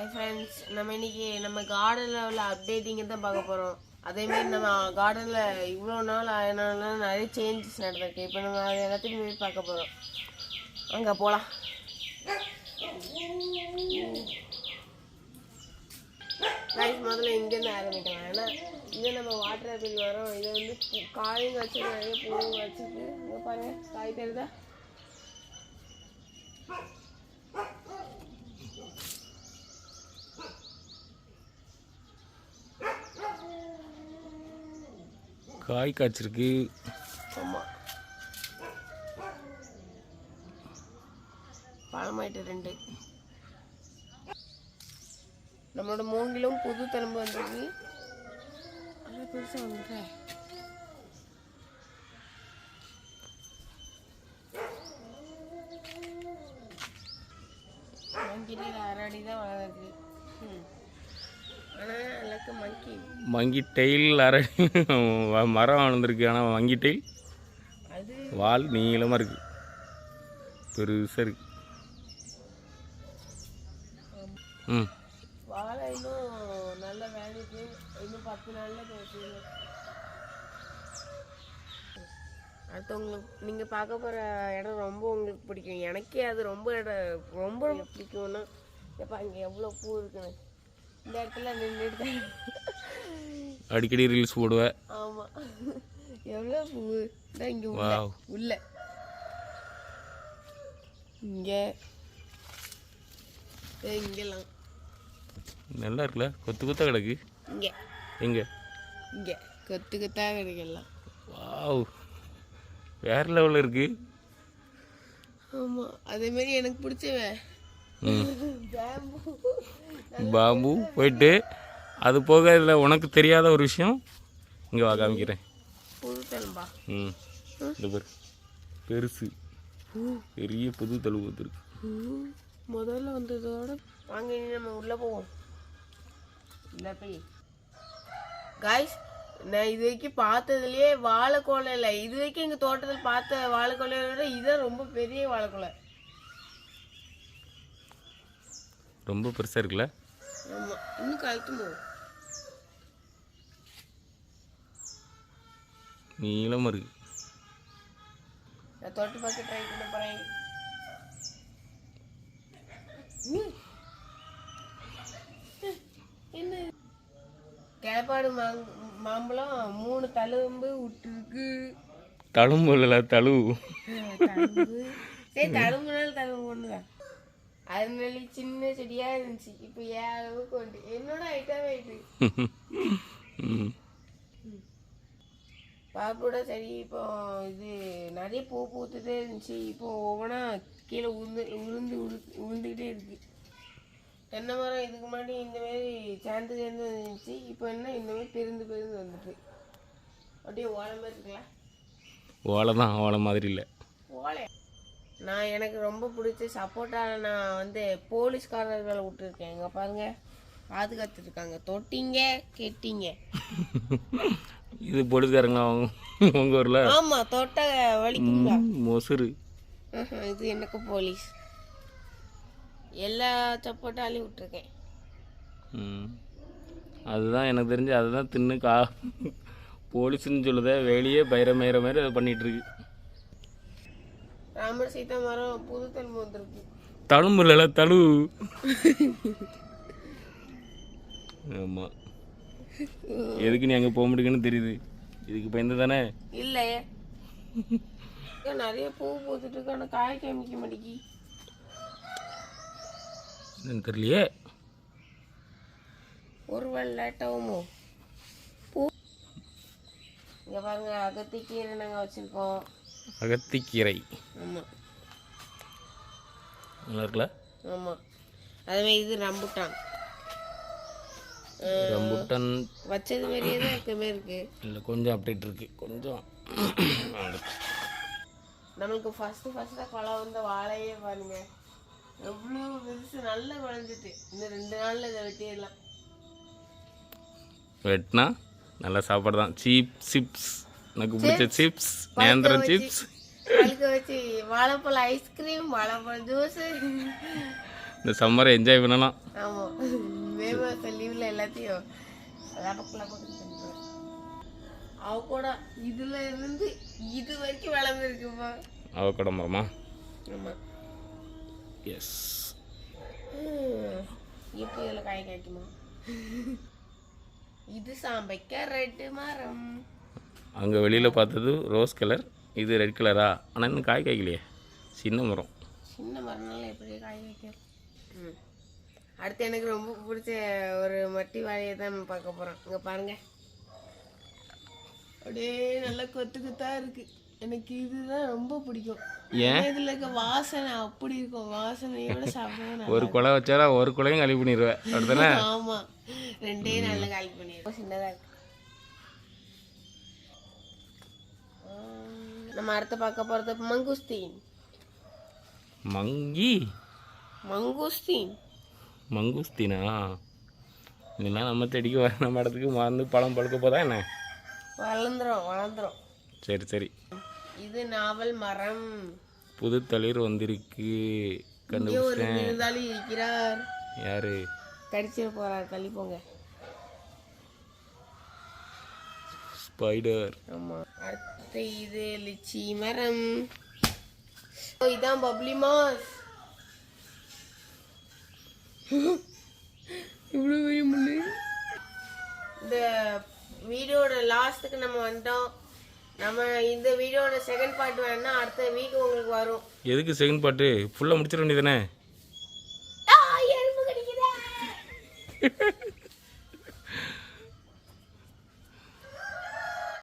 Hi friends நம்ம இன்னைக்கு நம்ம கார்டனில் உள்ள அப்டேட்டிங்கை தான் பார்க்க போகிறோம் அதேமாரி நம்ம கார்டனில் இவ்வளோ நாள் ஆனால நிறைய சேஞ்சஸ் நடந்திருக்கு. இப்போ நம்ம அது எல்லாத்தையும் போய் பார்க்க போகிறோம் அங்கே போகலாம் ரைஸ் முதல்ல இங்கேருந்து ஆரம்பிக்கலாம். ஏன்னா இது நம்ம வாட்டர் ஆப்பிள் வரோம். இதை வந்து காயும் வச்சு நிறைய பூவும் வச்சிருக்கு இங்கே பாருங்க காய் தெரியுதா? காய் காய்ச்சிருக்கு. ஆமாம் பழமாயிட்டு ரெண்டு. நம்மளோட மூங்கிலும் புது தழும்பு வந்திருக்கு. நல்லா பெருசாக வந்துட்டு மங்கிலே அரை அடி தான் வளர்ந்துருக்கு. ம். மங்கி டெயில் அரை மரம் வளர்ந்துருக்கு ஆனால் வங்கி டெயில் அது வால் நீளமாக இருக்கு. பெருசாக இருக்கு. ம். வாழை இன்னும் நல்ல வேலைக்கு இன்னும் பத்து நாள்ல பேசுங்க அடுத்து உங்களுக்கு நீங்கள் பார்க்க போகிற இடம் ரொம்ப உங்களுக்கு பிடிக்கும். எனக்கே அது ரொம்ப இடம் ரொம்ப பிடிக்கும்னா எப்பா இங்கே எவ்வளோ பூ இருக்குன்னு. இந்த இடத்துல நின்றுட்டு அடிக்கடி ரீல்ஸ் போடுவேன். ஆமாம் எவ்வளோ பூ? இதான் இங்கே உள்ள. உள்ள. இங்கே. இங்கெல்லாம். நல்லா இருக்குல்ல? கொத்து கொத்தா கிடக்கு. இங்கே. எங்கே? இங்கே. கொத்து கொத்தாக கிடைக்கலாம் வாவ். வேற லெவலில் இருக்கு. ஆமாம் அதேமாரி எனக்கு பிடிச்சவன். பேம்பு. பாம்பு போயிட்டு அது போக இதில் உனக்கு தெரியாத ஒரு விஷயம் இங்கே வா காமிக்கிறேன். ம் இந்த பேர். பெருசு. பெரிய புது தழுவு வந்துருக்கு. முதல்ல வந்ததோட வாங்க நம்ம உள்ளே போவோம். இல்லை போய் காய்ஸ் நான் இது வரைக்கும் பார்த்ததுலயே வாழைக்கோலை இல்லை. இது வரைக்கும் எங்கள் தோட்டத்தில் பார்த்த வாழைக்கோலையை விட இதுதான் ரொம்ப பெரிய வாழைக்கோலை. ரொம்ப பெருசாக இருக்குல்ல? ஆமாம் இன்னும் கழுத்து போகும் நீளமாக இருக்கு நான் தொட்டு பார்க்க ட்ரை பண்ண போகிறேன் என்ன கிளப்பாடு மாங் மாம்பழம் மூணு தழும்பு விட்டுருக்கு தழும்பு இல்லை தழுவு சரி தழும்புனாலும் தழும்பு ஒண்ணுதான் அதனால சின்ன செடியா இருந்துச்சு. இப்போ ஏன் அளவுக்கு வந்து? என்னோட ஐட்டம் ஆயிட்டு பாப்போட சரி இப்போ இது நிறைய பூ பூத்துட்டே இருந்துச்சு. இப்போ ஒவ்வொன்றா கீழே உளுந்து உளு- உளுந்துக்கிட்டே இருக்கு. தென்னை மரம் இதுக்கு முன்னாடி இந்த மாதிரி சேர்ந்து சேர்ந்து இருந்துச்சு இப்போ என்ன? இந்த மாதிரி பிரிந்து பிரிந்து வந்துட்டு. அப்படியே ஓலை மாதிரி இருக்குல்ல? ஓலை தான் ஓலை மாதிரி இல்லை. ஓலை. நான் எனக்கு ரொம்ப பிடிச்ச சப்போர்ட்டாக நான் வந்து போலீஸ்காரர்களை விட்டுருக்கேன். இங்கே பாருங்க. பாதுகாத்துருக்காங்க. தொட்டிங்க கெட்டிங்க. இது போலீஸ்காரங்களா உங்கள் ஊரில்? ஆமாம் தொட்ட வலிக்குங்களா மொசுறு இது எனக்கு போலீஸ். எல்லா சப்போட்டாலையும் விட்டுருக்கேன். அதுதான் எனக்கு தெரிஞ்சு அதுதான் தின்னு கா போலீஸ்னு சொல்லுத வெளியே பயிர மயிர மாதிரி அதை பண்ணிட்டு இருக்கு ராமர் சீதா மரம் புது தன்மை வந்திருக்கு. தழும்பு இல்லைல்ல தழு. ஆமாம் எதுக்கு நீ அங்கே போக முடியுங்கன்னு தெரியுது. இதுக்கு பயந்து தானே? இல்லையே. நிறைய பூ பூத்துட்டு இருக்கு. ஆனால் காய் காமிக்க மாட்டேங்கி. என்னன்னு தெரியலையே. ஒரு வேளை லேட்டாகுமோ பூ. இங்கே பாருங்க அகத்திக்கீரை நாங்கள் வச்சுருக்கோம். அகத்திக்கீரை. ஆமாம் நல்லா இருக்குல்ல? ஆமாம் அதுமாதிரி இது ரம்புட்டான். ரம்புட்டன். வச்சது மாதிரியே தான் இருக்க மாதிரி இருக்கு. இல்லை கொஞ்சம் அப்டேட் இருக்கு. கொஞ்சம். நம்மளுக்கு ஃபஸ்ட்டு ஃபஸ்ட்டாக கொலை வந்த வாழையே பாருங்க. எவ்வளோ பெருசு நல்லா குழஞ்சிட்டு. இன்னும் ரெண்டு நாளில் இதை வெட்டிடலாம். வெட்டினா நல்ல சாப்பாடு தான் சீப் சிப்ஸ் எனக்கு பிடிச்ச சிப்ஸ் நேந்திரம் சிப்ஸ் வச்சு வாழைப்பழம் ஐஸ்கிரீம் வாழைப்பழம் ஜூஸு இந்த சம்மரை என்ஜாய் பண்ணலாம். ஆமாம் மே மாதம் லீவில் எல்லாத்தையும் அவ கூட இதுல இருந்து இது வரைக்கும் வளர்ந்துருக்குப்பா அவக்கடை மரமா ஆமாம் எஸ் இப்போ இதில் காய் காய்க்குமா? இது சாம்பைக்க ரெட்டு மரம். அங்கே வெளியில் பார்த்தது ரோஸ் கலர் இது ரெட் கலரா ஆனால் இன்னும் காய் காய்க்கலையே. சின்ன மரம். சின்ன மரம்னால எப்படி காய் காய்க்கும் ம். அடுத்து எனக்கு ரொம்ப பிடிச்ச ஒரு மட்டி வாழையை தான் பார்க்க போகிறோம் இங்கே பாருங்க. அப்படியே நல்லா கொத்து கொத்தா இருக்கு. எனக்கு இதுதான் ரொம்ப பிடிக்கும். ஏன்? இதில் இருக்க வாசனை அப்படி இருக்கும். வாசனையோட சாப்பிடுவேன் ஒரு குலை வச்சாலா ஒரு குலையும் கழி பண்ணிடுவேன் அப்படிதானே ஆமா. ரெண்டே நாள்ல காலி பண்ணிடுவோம் சின்னதா இருக்கு. நம்ம அடுத்து பார்க்க போறது மங்குஸ்தீன். மங்கி? மங்குஸ்தீன். மங்குஸ்தீனா? இதெல்லாம் நம்ம செடிக்கு வர நம்ம இடத்துக்கு மறந்து பழம் பழுக்க போதா என்ன? வளர்ந்துரும் வளர்ந்துரும். சரி சரி. இது நாவல் மரம். புது தளிர் வந்திருக்கு. ஒரு கண்டுபிடிச்சேன் விருந்தாளி இருக்கிறார். யாரு? கடிச்சிட போறார் தள்ளி போங்க. ஸ்பைடர். ஆமா. அடுத்து இது லிச்சி மரம். இதான் பப்ளி மாஸ். இவ்வளோ பெரிய முள்ளு. இந்த வீடியோட லாஸ்ட்டுக்கு நம்ம வந்துட்டோம் நம்ம இந்த வீடியோட செகண்ட் பார்ட் வேணா அடுத்த வீக் உங்களுக்கு வரும். எதுக்கு செகண்ட் பாட்டு ஃபுல்லாக முடிச்சிட வேண்டியதானே ஆ, எறும்பு கடிக்குதே.